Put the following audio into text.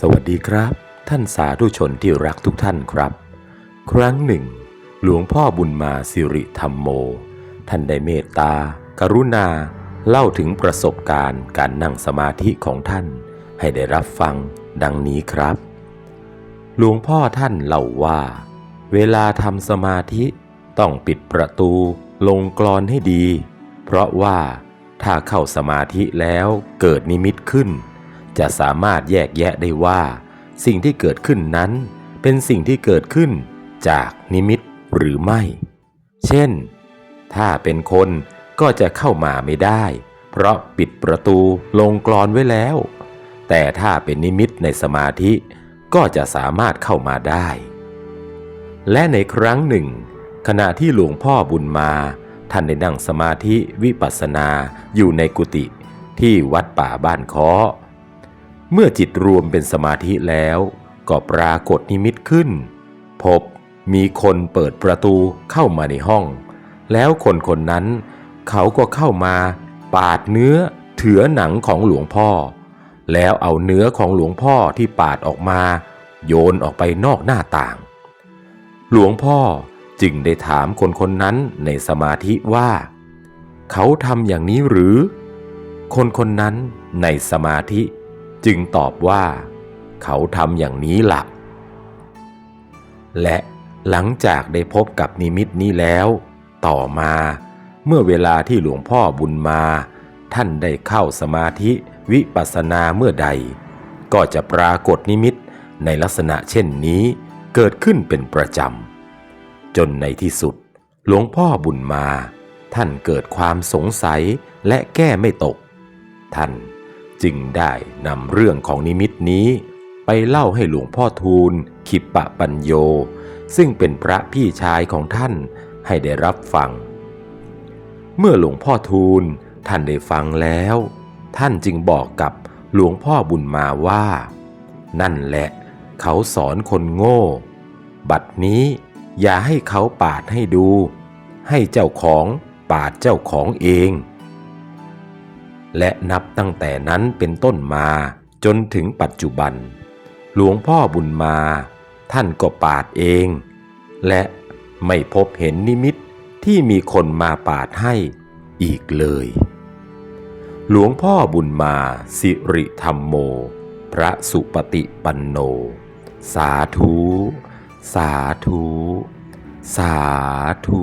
สวัสดีครับ ท่านสาธุชนที่รักทุกท่านครับ ครั้งหนึ่ง หลวงพ่อบุญมาสิริธรรมโม ท่านได้เมตตา กรุณา เล่าถึงประสบการณ์การนั่งสมาธิของท่าน ให้ได้รับฟังดังนี้ครับ หลวงพ่อท่านเล่าว่า เวลาทำสมาธิต้องปิดประตูลงกรอนให้ดี เพราะว่าถ้าเข้าสมาธิแล้วเกิดนิมิตขึ้น จะสามารถแยกแยะได้ว่า สิ่งที่เกิดขึ้นนั้น เป็นสิ่งที่เกิดขึ้นจากนิมิตหรือไม่ เช่น ถ้าเป็นคนก็จะเข้ามาไม่ได้ เพราะปิดประตูลงกรอนไว้แล้ว แต่ถ้าเป็นนิมิตในสมาธิก็จะสามารถเข้ามาได้ และในครั้งหนึ่ง ขณะที่หลวงพ่อบุญมาท่านได้นั่งสมาธิวิปัสสนาอยู่ในกุฏิที่วัดป่าบ้านค้อ เมื่อจิตรวมเป็นสมาธิแล้ว ก็ปรากฏนิมิตขึ้น พบมีคนเปิดประตูเข้ามาในห้อง แล้วคนคนนั้น เขาก็เข้ามาปาดเนื้อเถือหนังของหลวงพ่อ แล้วเอาเนื้อของหลวงพ่อที่ปาดออกมา โยนออกไปนอกหน้าต่าง หลวงพ่อจึงได้ถามคนคนนั้นในสมาธิว่า เขาทำอย่างนี้หรือ คนคนนั้นในสมาธิ จึงตอบว่า เขาทำอย่างนี้ละ่ะ และหลังจากได้พบกับนิมิตนี้แล้ว ต่อมาเมื่อเวลาที่หลวงพ่อบุญมา ท่านได้เข้าสมาธิวิปัสสนาเมื่อใด ก็จะปรากฏนิมิตในลักษณะเช่นนี้เกิดขึ้นเป็นประจำ จนในที่สุด หลวงพ่อบุญมา ท่านเกิดความสงสัยและแก้ไม่ตก ท่าน จึงได้นำเรื่องของนิมิตนี้ ไปเล่าให้หลวงพ่อทูล ขิปปะปัญโย ซึ่งเป็นพระพี่ชายของท่านให้ได้รับฟัง เมื่อหลวงพ่อทูลท่านได้ฟังแล้ว ท่านจึงบอกกับหลวงพ่อบุญมาว่า นั่นแหละ เขาสอนคนโง่ บัดนี้อย่าให้เขาปาดให้ดู ให้เจ้าของปาดเจ้าของเอง และนับตั้งแต่นั้นเป็นต้นมาจนถึงปัจจุบัน หลวงพ่อบุญมา ท่านก็ปาดเอง และไม่พบเห็นนิมิตที่มีคนมาปาดให้อีกเลย หลวงพ่อบุญมา สิริธรรมโม พระสุปฏิปันโน สาธุ สาธุ สาธุ